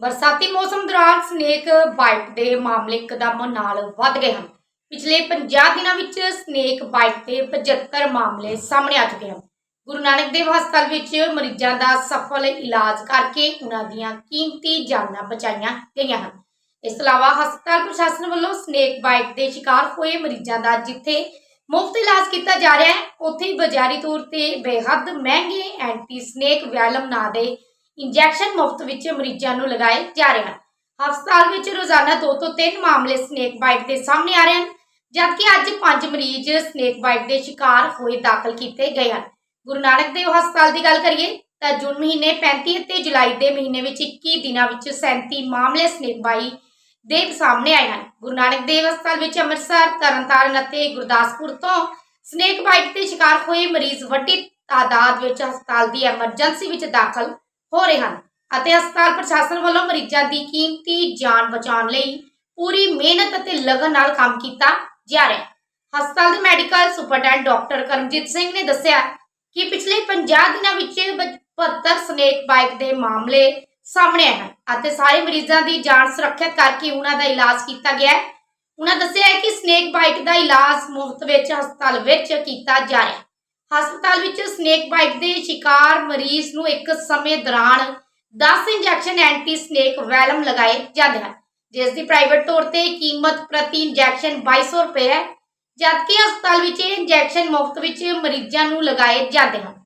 ਬਰਸਾਤੀ ਮੌਸਮ ਦੌਰਾਨ ਸਨੇਕ ਬਾਈਟ ਦੇ ਮਾਮਲੇ ਕਦਮ ਨਾਲ ਵੱਧ ਗਏ ਹਨ। ਪਿਛਲੇ 50 ਦਿਨਾਂ ਵਿੱਚ ਸਨੇਕ ਬਾਈਟ ਦੇ 75 ਮਾਮਲੇ ਸਾਹਮਣੇ ਆ ਚੁੱਕੇ ਹਨ। ਗੁਰੂ ਨਾਨਕ ਦੇਵ ਹਸਪਤਾਲ ਵਿੱਚ ਮਰੀਜ਼ਾਂ ਦਾ ਸਫਲ ਇਲਾਜ ਕਰਕੇ ਉਹਨਾਂ ਦੀਆਂ ਕੀਮਤੀ ਜਾਨਾਂ ਬਚਾਈਆਂ ਗਈਆਂ ਹਨ। ਇਸ ਤੋਂ ਇਲਾਵਾ ਹਸਪਤਾਲ ਪ੍ਰਸ਼ਾਸਨ ਵੱਲੋਂ ਸਨੇਕ ਬਾਈਟ ਦੇ ਸ਼ਿਕਾਰ ਹੋਏ ਮਰੀਜ਼ਾਂ ਦਾ ਜਿੱਥੇ ਮੁਫਤ ਇਲਾਜ ਕੀਤਾ ਜਾ ਰਿਹਾ ਹੈ, ਉੱਥੇ ਹੀ ਬਾਜ਼ਾਰੀ ਤੌਰ ਤੇ ਬੇਹੱਦ ਮਹਿੰਗੇ ਐਂਟੀ ਸਨੇਕ ਵੈਲਮ ਨਾਂ ਦੇ ਇੰਜੈਕਸ਼ਨ ਮੁਫਤ ਵਿੱਚ ਮਰੀਜ਼ਾਂ ਨੂੰ ਲਗਾਏ ਜਾ ਰਹੇ ਹਨ। ਹਸਪਤਾਲ ਵਿੱਚ ਰੋਜ਼ਾਨਾ 2 ਤੋਂ 3 ਮਾਮਲੇ ਸਨੇਕ ਬਾਈਟ ਦੇ ਸਾਹਮਣੇ ਆ ਰਹੇ ਹਨ, ਜਦਕਿ ਅੱਜ 5 ਮਰੀਜ਼ ਸਨੇਕ ਬਾਈਟ ਦੇ ਸ਼ਿਕਾਰ ਹੋਏ ਦਾਖਲ ਕੀਤੇ ਗਏ ਹਨ। ਗੁਰੂ ਨਾਨਕ ਦੇਵ ਹਸਪਤਾਲ ਦੀ ਗੱਲ ਕਰੀਏ ਤਾਂ ਜੂਨ ਮਹੀਨੇ 35 ਅਤੇ ਜੁਲਾਈ ਦੇ ਮਹੀਨੇ ਵਿੱਚ 21 ਦਿਨਾਂ ਵਿੱਚ 37 ਮਾਮਲੇ ਸਨੇਕ ਬਾਈ ਦੇ ਸਾਹਮਣੇ ਆਏ ਹਨ। ਗੁਰੂ ਨਾਨਕ ਦੇਵ ਹਸਪਤਾਲ ਵਿੱਚ ਅੰਮ੍ਰਿਤਸਰ, ਤਰਨਤਾਰਨ ਅਤੇ ਗੁਰਦਾਸਪੁਰ ਤੋਂ ਸਨੇਕ ਬਾਈਟ ਦੇ ਸ਼ਿਕਾਰ ਹੋਏ ਮਰੀਜ਼ ਵੱਡੀ ਤਾਦਾਦ ਵਿੱਚ ਹਸਪਤਾਲ ਦੀ ਐਮਰਜੈਂਸੀ ਵਿੱਚ ਦਾਖਲ ਹੋ ਰਹੇ ਹਨ ਅਤੇ ਹਸਪਤਾਲ ਪ੍ਰਸ਼ਾਸਨ ਵੱਲੋਂ ਮਰੀਜ਼ਾਂ ਦੀ ਕੀਮਤੀ ਜਾਨ ਬਚਾਉਣ ਲਈ ਪੂਰੀ ਮਿਹਨਤ ਅਤੇ ਲਗਨ ਨਾਲ ਕੰਮ ਕੀਤਾ ਜਾ ਰਿਹਾ ਹੈ। ਹਸਪਤਾਲ ਦੇ medical superintendent doctor Karamjit Singh ਨੇ ਦੱਸਿਆ ਕਿ ਪਿਛਲੇ 50 ਦਿਨਾਂ ਵਿੱਚ 72 ਸਨੇਕ ਬਾਈਕ ਦੇ ਮਾਮਲੇ ਸਾਹਮਣੇ ਆਏ ਹਨ ਅਤੇ ਸਾਰੇ ਮਰੀਜ਼ਾਂ ਦੀ ਜਾਨ ਸੁਰੱਖਿਅਤ ਕਰਕੇ ਉਹਨਾਂ ਦਾ ਇਲਾਜ ਕੀਤਾ ਗਿਆ ਹੈ। ਉਹਨਾਂ ਦੱਸਿਆ ਹੈ ਕਿ ਸਨੇਕ ਬਾਈਟ ਦਾ ਇਲਾਜ ਮੁਫਤ ਵਿੱਚ ਹਸਪਤਾਲ ਵਿੱਚ ਕੀਤਾ ਜਾ ਰਿਹਾ ਹਸਪਤਾਲ ਵਿੱਚ ਸਨੇਕ ਬਾਈਟ ਦੇ ਸ਼ਿਕਾਰ ਮਰੀਜ਼ ਨੂੰ ਇੱਕ ਸਮੇਂ ਦੌਰਾਨ 10 ਇੰਜੈਕਸ਼ਨ ਐਂਟੀ ਸਨੇਕ ਵੈਲਮ ਲਗਾਏ ਜਾਂਦੇ ਹਨ, ਜਿਸ ਦੀ ਪ੍ਰਾਈਵੇਟ ਤੌਰ ਤੇ ਕੀਮਤ ਪ੍ਰਤੀ ਇੰਜੈਕਸ਼ਨ 2200 ਰੁਪਏ ਹੈ, ਜਦਕਿ ਹਸਪਤਾਲ ਵਿੱਚ ਇਹ ਇੰਜੈਕਸ਼ਨ ਮੁਫਤ ਵਿੱਚ ਮਰੀਜ਼ਾਂ ਨੂੰ ਲਗਾਏ ਜਾਂਦੇ ਹਨ।